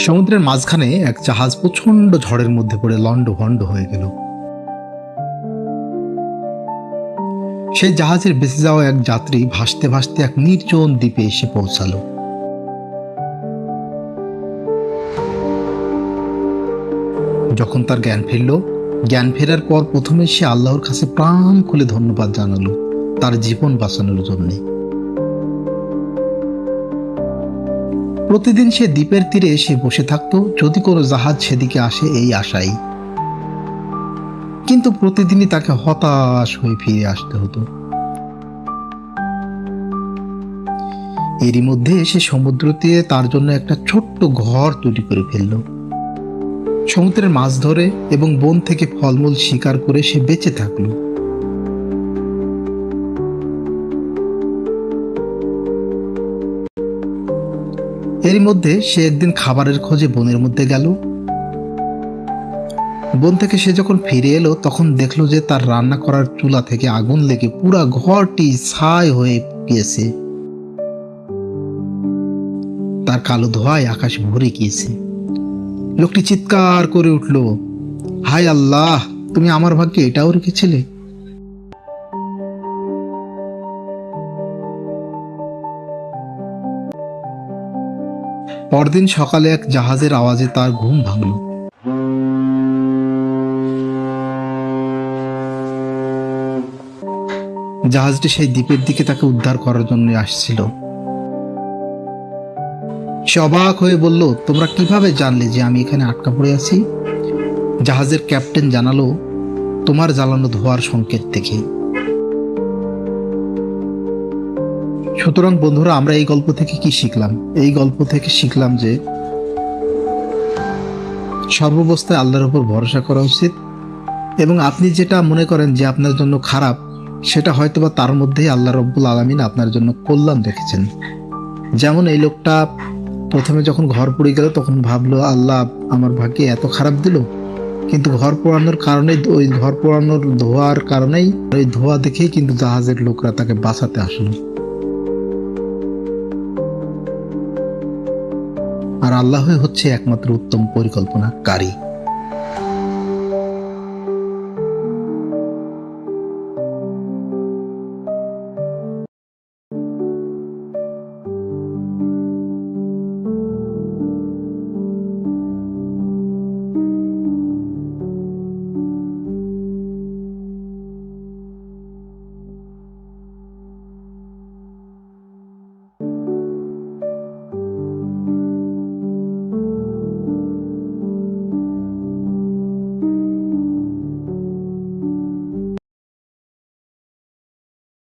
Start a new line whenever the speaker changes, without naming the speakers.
সমুদ্রের মাঝখানে এক জাহাজ প্রচণ্ড ঝড়ের মধ্যে পড়ে লন্ড ভন্ড হয়ে গেল। সেই জাহাজের বেঁচে যাওয়া এক যাত্রী ভাসতে ভাসতে এক নির্জন দ্বীপে এসে পৌঁছালো। যখন তার জ্ঞান ফিরল, জ্ঞান ফেরার পর প্রথমে সে আল্লাহর কাছে প্রাণ খুলে ধন্যবাদ জানালো, তার জীবন বাঁচানোর জন্যে। প্রতিদিন সে দ্বীপের তীরে এসে বসে থাকতো, যদি কোনো জাহাজ সেদিকে আসে এই আশাই। কিন্তু প্রতিদিনই তাকে হতাশ হয়ে ফিরে আসতে হতো। এরই মধ্যে সে সমুদ্র তীরে তার জন্য একটা ছোট্ট ঘর তৈরি করে ফেলল। সমুদ্রের মাছ ধরে এবং বন থেকে ফলমূল শিকার করে সে বেঁচে থাকল। এরই মধ্যে সে একদিন খাবারের খোঁজে বনের মধ্যে গেল। বন থেকে সে যখন ফিরে এলো, তখন দেখল যে তার রান্না করার চুলা থেকে আগুন লেগে পুরা ঘরটি ছাই হয়ে গিয়েছে। তার কালো ধোঁয়ায় আকাশ ভরে গিয়েছে। লোকটি চিৎকার করে উঠল, হায় আল্লাহ, তুমি আমার ভাগ্যে এটাও রেখেছিলে? পরদিন সকালে এক জাহাজের আওয়াজে তার ঘুম ভাঙল। জাহাজটি সেই দ্বীপের দিকে তাকে উদ্ধার করার জন্য আসছিল। সে অবাক হয়ে বলল, তোমরা কীভাবে জানলে যে আমি এখানে আটকা পড়ে আছি? জাহাজের ক্যাপ্টেন জানালো, তোমার জ্বালানো ধোয়ার সংকেত থেকে সুতরাং বন্ধুরা, আমরা এই গল্প থেকে কি শিখলাম? এই গল্প থেকে শিখলাম যে সর্বাবস্থায় আল্লাহর উপর ভরসা করা উচিত এবং আপনি যেটা মনে করেন যে আপনার জন্য খারাপ, সেটা হয়তোবা তার মধ্যেই আল্লাহ রব্বুল আলমিন আপনার জন্য কল্যাণ রেখেছেন। যেমন এই লোকটা প্রথমে যখন ঘর পড়ে গেল, তখন ভাবলো, আল্লাহ, আমার ভাগ্যে এত খারাপ দিল। কিন্তু ঘর পোড়ানোর কারণে ওই ঘর পোড়ানোর ধোয়ার কারণেই, ওই ধোয়া দেখেই কিন্তু জাহাজের লোকরা তাকে বাঁচাতে আসলো। আর আল্লাহই হচ্ছে একমাত্র উত্তম পরিকল্পনাকারী।